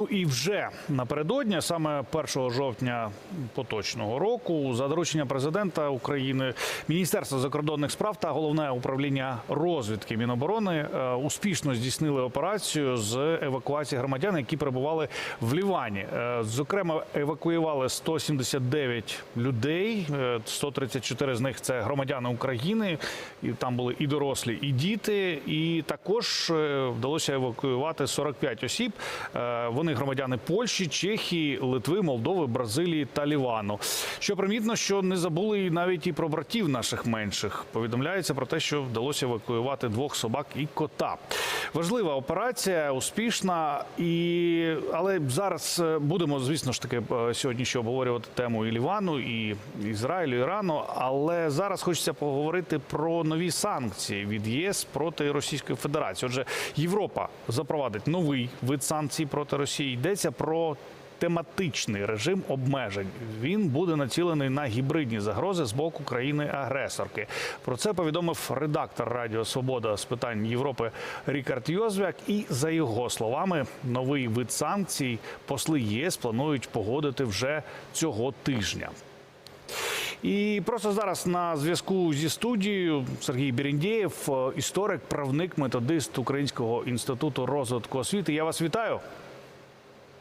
Ну І вже напередодні, саме 1 жовтня поточного року, за доручення президента України, Міністерство закордонних справ та головне управління розвідки Міноборони е, успішно здійснили операцію з евакуації громадян, які перебували в Лівані. Е, Зокрема, евакуювали 179 людей, е, 134 з них це громадяни України. І там були і дорослі, і діти. І також е, вдалося евакуювати 45 осіб. Е, Вони громадяни Польщі, Чехії, Литви, Молдови, Бразилії та Лівану. Що примітно, що не забули і навіть і про братів наших менших. Повідомляється про те, що вдалося евакуювати двох собак і кота. Важлива операція, успішна. І але зараз е, будемо, звісно ж таки, е, сьогодні ще обговорювати тему і Лівану, і Ізраїлю, і Ірану. Але зараз хочеться поговорити про нові санкції від ЄС проти Російської Федерації. Отже, Європа запровадить новий вид санкцій проти Росії. Йдеться про тематичний режим обмежень. Він буде націлений на гібридні загрози з боку країни-агресорки. Про це повідомив редактор Радіо Свобода з питань Європи Рікард Йозвяк. І за його словами, новий вид санкцій посли ЄС планують погодити вже цього тижня. І просто зараз на зв'язку зі студією Сергій Біріндєєв, е, історик, правник, методист Українського інституту розвитку освіти. Я вас вітаю.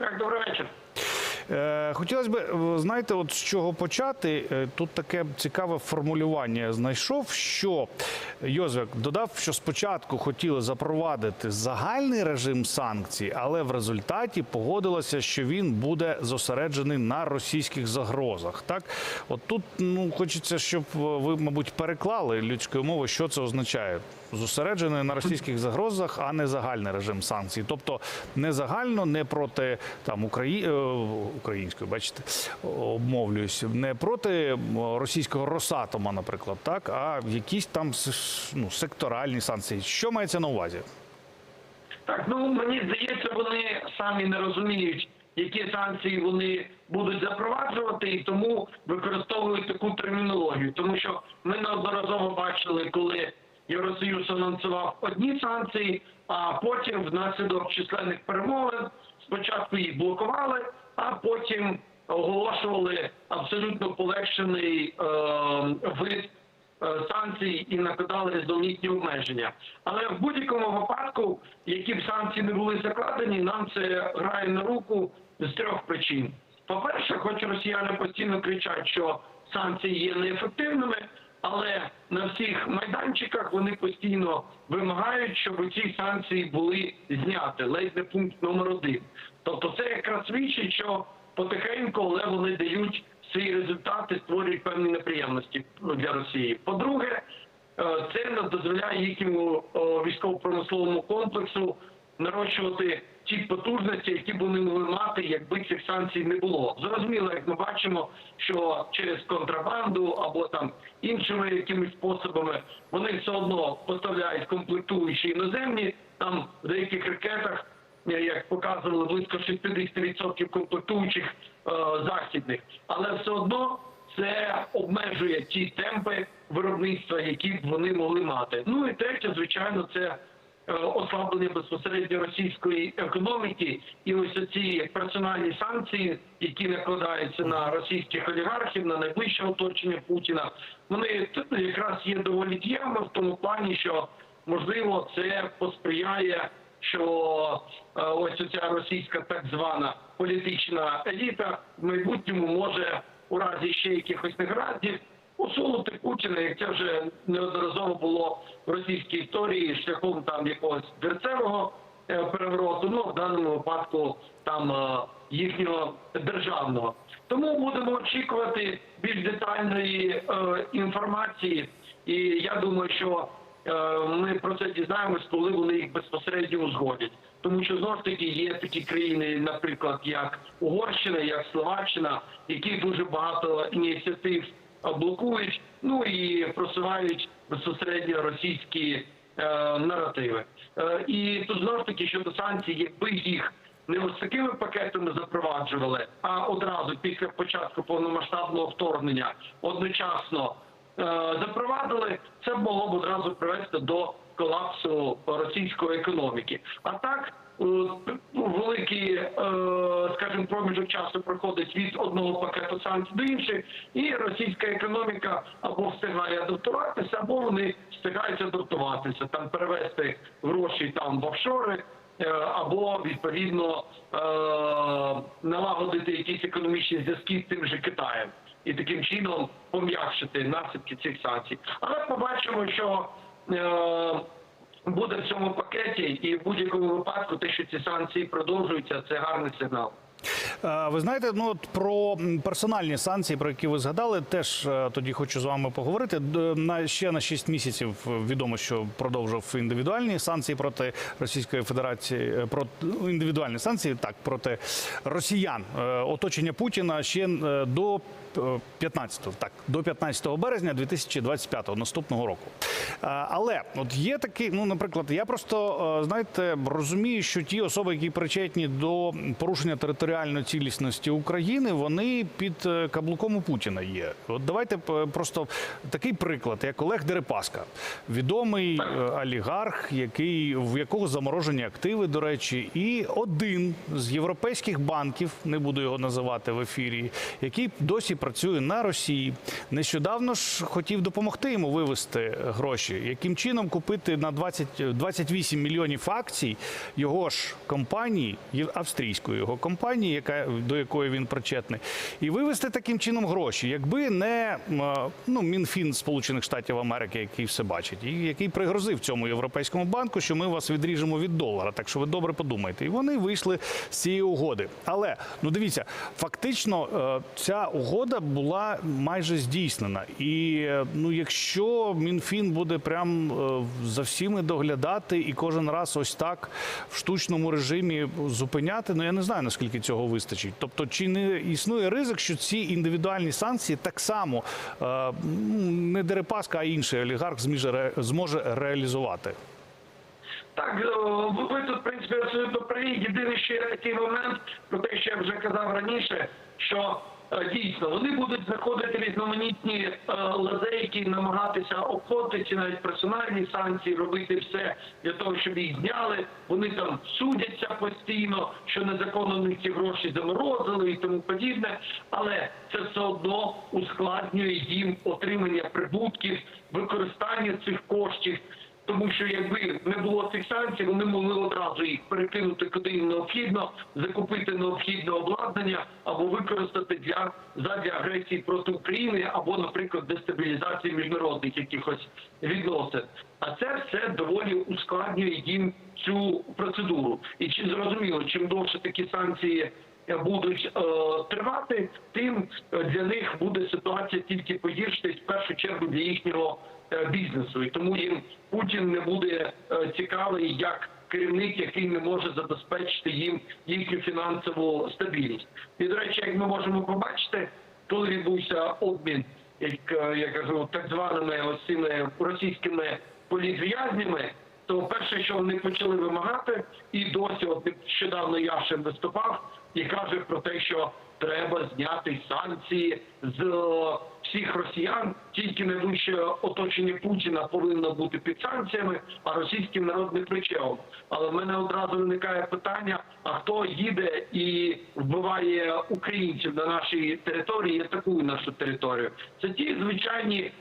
Так, добрий вечір. Е, Хотілося б, е, знаєте, от з чого почати. Е, Тут таке цікаве формулювання знайшов, що Йозвяк додав, що спочатку хотіли запровадити загальний режим санкцій, але в результаті погодилося, що він буде зосереджений на російських загрозах. Так, от тут ну хочеться, щоб ви, мабуть, переклали людською мовою, що це означає. Зосереджений на російських загрозах, а не загальний режим санкцій. Тобто не загально, не проти там Украї... е, української, бачите, обмовлююсь, не проти російського Росатома, наприклад, так, а якісь там ну, секторальні санкції. Що мається на увазі? Так, ну мені здається, вони самі не розуміють, які санкції вони будуть запроваджувати, і тому використовують таку термінологію. Тому що ми неодноразово бачили, коли Євросоюз анонсував одні санкції, а потім внаслідок численних перемовин спочатку їх блокували, а потім оголошували абсолютно полегшений е, вид санкцій і накладали різноманітні обмеження. Але в будь-якому випадку, які б санкції не були закладені, нам це грає на руку з трьох причин. По-перше, хоч росіяни постійно кричать, що санкції є неефективними, але на всіх майданчиках вони постійно вимагають, щоб ці санкції були зняті. Ледь не пункт номер один. Тобто, це якраз свідчить, що потихеньку, але вони дають свої результати, створюють певні неприємності для Росії. По-друге, е, це не дозволяє їхньому військово-промисловому комплексу нарощувати ті потужності, які б вони могли мати, якби цих санкцій не було. Зрозуміло, як ми бачимо, що через контрабанду або там іншими якимись способами вони все одно поставляють комплектуючі іноземні там в деяких ракетах е, як показували, близько 60% комплектуючих е, західних, але все одно це обмежує ті темпи виробництва, які б вони могли мати. Ну і третє, звичайно, це ослаблення безпосередньо російської економіки, і ось ці персональні санкції, які накладаються на російських олігархів, на найближче оточення Путіна, вони якраз є доволі дієвими в тому плані, що можливо це посприяє що е, ось ця російська так звана політична еліта в майбутньому може у разі ще якихось негараздів усунути Путіна, як це вже неодноразово було в російській історії шляхом там якогось дерцевого е, перевороту, ну в даному випадку там е, їхнього державного. Тому будемо очікувати більш детальної е, інформації, і я думаю, що Е, ми про це дізнаємось, коли вони їх безпосередньо узгодять. Тому що знову ж таки є такі країни, наприклад, як Угорщина, як Словаччина, які дуже багато ініціатив блокують, ну і просувають безпосередньо російські е, наративи. Е, і тут знову ж таки щодо санкцій, якби їх не ось такими пакетами запроваджували, а одразу після початку повномасштабного вторгнення одночасно е, запровадили, це могло б одразу привести до колапсу російської економіки. А так великий, е, скажімо, проміжок часу проходить від одного пакету санкцій до інших, і російська економіка або встигає адаптуватися, або вони встигають адаптуватися, там перевести гроші там в офшори. е, Або відповідно е, налагодити якісь економічні зв'язки з тим же Китаєм і таким чином пом'якшити наслідки цих санкцій. Але побачимо, що е, буде в цьому пакеті, і в будь-якому випадку те, що ці санкції продовжуються, це гарний сигнал. Е, Ви знаєте, ну от про персональні санкції, про які ви згадали, теж е, тоді хочу з вами поговорити. На ще на 6 місяців е, відомо, що продовжив індивідуальні санкції проти Російської Федерації, про ну, індивідуальні санкції так проти росіян. Оточення Путіна ще до 15 так до 15 березня 2025 наступного року. Е, Але от є такий, ну наприклад, я просто е, знаєте розумію, що ті особи, які причетні до порушення територіальної цілісності України, вони під е, каблуком у Путіна є. От давайте просто такий приклад, як Олег Дерипаска, відомий олігарх, який в якого заморожені активи, до речі, і один з європейських банків, не буду його називати в ефірі, який досі працює на Росії. Нещодавно ж хотів допомогти йому вивести гроші. Яким чином купити на 20, 28 мільйонів акцій його ж компанії, австрійської його компанії, яка до якої він причетний, і вивести таким чином гроші, якби не ну мінфін Сполучених Штатів Америки, який все бачить, і який пригрозив цьому європейському банку, що ми вас відріжемо від долара. Так що ви добре подумайте. І вони вийшли з цієї угоди. Але ну дивіться, фактично е, ця угода була майже здійснена. І е, ну, якщо мінфін буде прям е, за всіми доглядати і кожен раз ось так в штучному режимі зупиняти, ну я не знаю наскільки цього вистачить. Тобто, чи не існує ризик, що ці індивідуальні санкції так само е, не Дерипаска, а інший олігарх зміже зможе реалізувати? Так, ви тут, в принципі, абсолютно праві. Єдине, що є такий момент, про те, що я вже казав раніше, що дійсно вони будуть знаходити різноманітні е, лазейки, намагатися обходити ці навіть персональні санкції, робити все для того, щоб їх зняли. Вони там судяться постійно, що незаконно них ці гроші заморозили і тому подібне. Але це все одно ускладнює їм отримання прибутків, використання цих коштів. Тому що якби не було цих санкцій, вони могли одразу їх перекинути куди їм необхідно, закупити необхідне обладнання або використати для задля агресії проти України, або, наприклад, дестабілізації міжнародних якихось відносин. А це все доволі ускладнює їм цю процедуру. І чи зрозуміло, чим довше такі санкції е, будуть е, тривати, тим е, для них буде ситуація тільки погіршитись в першу чергу для їхнього бізнесу, і тому їм Путін не буде е, цікавий як керівник, який не може забезпечити їм їхню фінансову стабільність. І до речі, як ми можемо побачити, коли відбувся обмін, як е, я кажу, так званими цими російськими політв'язнями, то перше, що вони почали вимагати, і досі, от нещодавно Яшин виступав і каже про те, що треба зняти санкції з е, всіх росіян. Тільки найближче оточення Путіна повинно бути під санкціями, а російський народ не при чому. Але в мене одразу виникає питання: а хто їде і вбиває українців на нашій території, і атакує нашу територію? Це ті звичайні е,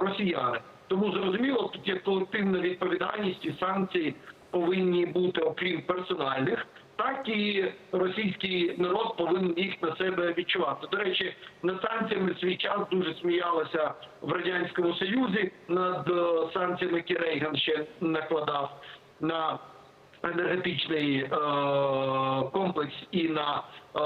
росіяни. Тому зрозуміло, тут є колективна відповідальність і санкції повинні бути, окрім персональних, так і російський народ повинен їх на себе відчувати. До речі, над санкціями свій час дуже сміялися в радянському союзі над е, санкціями, які Рейган ще накладав на енергетичний е, комплекс і на е,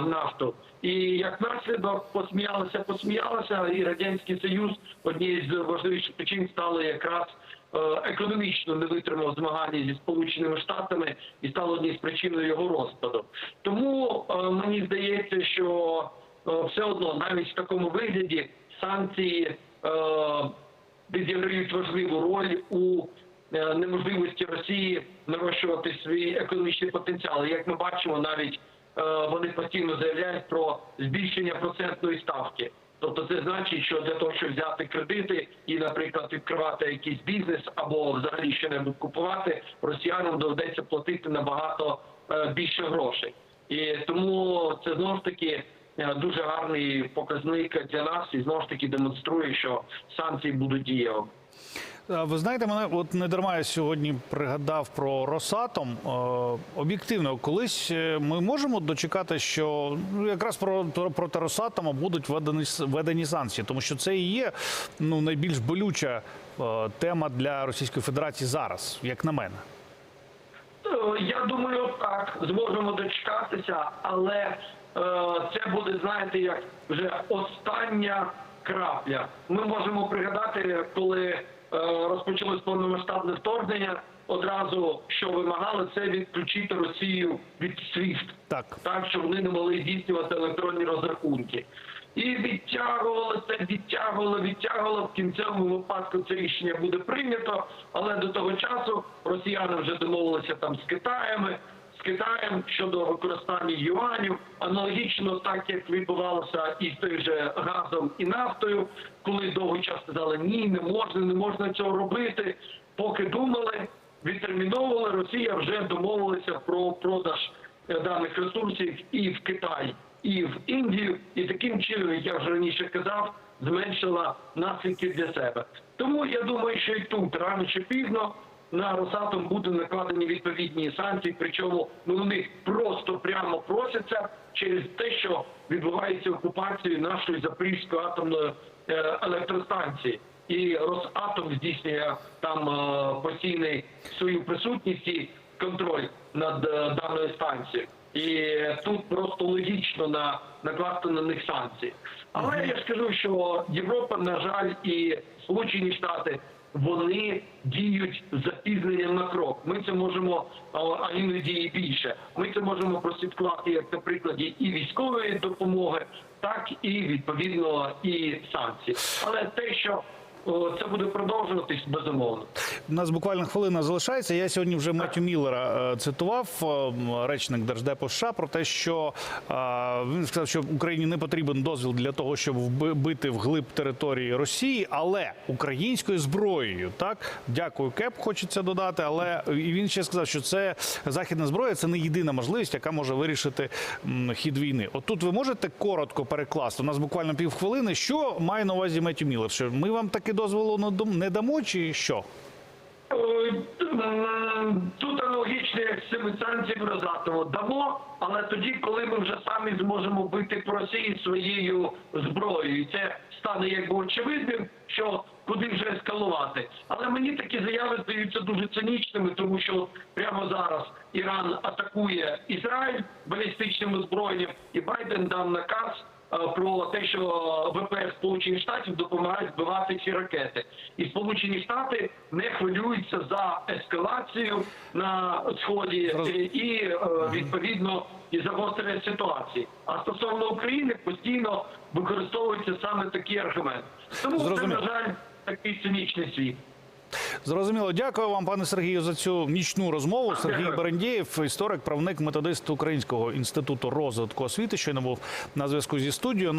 нафту. І як наслідок посміялися, посміялися, і радянський союз однією з важливіших причин стало якраз е, економічно не витримав змагання зі сполученими штатами і стало однією з причиною його розпаду. Тому е, мені здається, що е, все одно навіть в такому вигляді санкції відіграють важливу роль у неможливості Росії нарощувати свій економічний потенціал. Як ми бачимо, навіть е, вони постійно заявляють про збільшення процентної ставки Тобто це значить, що для того, щоб взяти кредити і, наприклад, відкривати якийсь бізнес або взагалі що-небудь купувати, росіянам доведеться платити набагато е, більше грошей. І тому це знову ж таки е, дуже гарний показник для нас і знову ж таки демонструє, що санкції будуть дієвими. А Ви знаєте, мене от не дарма я сьогодні пригадав про Росатом. Е, Об'єктивно, колись е, ми можемо дочекати, що ну, якраз про про- проти Росатома будуть введені, введені санкції, тому що це і є ну найбільш болюча е, тема для Російської Федерації зараз, як на мене. Е, Я думаю, так зможемо дочекатися, але е, це буде, знаєте, як вже остання крапля. Ми можемо пригадати, коли е, розпочалось повномасштабне вторгнення, одразу що вимагали, це відключити Росію від SWIFT Так. так, щоб вони не могли здійснювати електронні розрахунки. І відтягували це, відтягували, відтягували. В кінцевому випадку це рішення буде прийнято, але до того часу росіяни вже домовилися там з Китаями, з Китаєм щодо використання юанів. Аналогічно, так як відбувалося і з тим же газом і нафтою, коли довгий час сказали ні, не можна, не можна цього робити. Поки думали, відтерміновували, Росія вже домовилася про продаж е, даних ресурсів і в Китай, і в Індію, і таким чином, як я вже раніше казав, зменшила наслідки для себе. Тому я думаю, що і тут рано чи пізно на Росатом будуть накладені відповідні санкції. Причому ну, вони просто прямо просяться через те, що відбувається окупація нашої Запорізької атомної е, електростанції. І Росатом здійснює там е, постійний свою присутність і контроль над е, даною станцією. І тут просто логічно на накласти на них санкції. Але я скажу, що Європа, на жаль, і Сполучені Штати вони діють з запізненням на крок. Ми це можемо, а іноді і більше. Ми це можемо прослідкувати як на прикладі і військової допомоги, так і відповідно і санкцій. Але те, що це буде продовжуватись, безумовно. У нас буквально хвилина залишається. Я сьогодні вже Меттю Міллера е, цитував, е, речник Держдепу США, про те, що е, він сказав, що Україні не потрібен дозвіл для того, щоб вби- бити вглиб території Росії, але українською зброєю. Так, дякую, Кеп, хочеться додати. Але і він ще сказав, що це західна зброя, це не єдина можливість, яка може вирішити хід війни. От тут ви можете коротко перекласти. У нас буквально півхвилини. Що має на увазі Меттю Міллер? Що ми вам таки дозволу не дам- дамо, чи що? Е, Тут аналогічно, як з цими санкціями Росатому. Дамо, але тоді, коли ми вже самі зможемо бити по Росії своєю зброєю, і це стане якби очевидним, що куди вже ескалувати. Але мені такі заяви здаються дуже цинічними, тому що прямо зараз Іран атакує Ізраїль балістичними зброєнням, і Байден дав наказ про те, що ВПС Сполучених Штатів допомагають збивати ці ракети, і Сполучені Штати не хвилюються за ескалацію на сході е, і е, відповідно і загострення ситуації. А стосовно України постійно використовується саме такий аргумент. Тому це на жаль такий цинічний світ. Зрозуміло, дякую вам, пане Сергію, за цю нічну розмову. Сергій. Берендєєв, історик, правник, методист Українського інституту розвитку освіти, щойно був на зв'язку зі студією.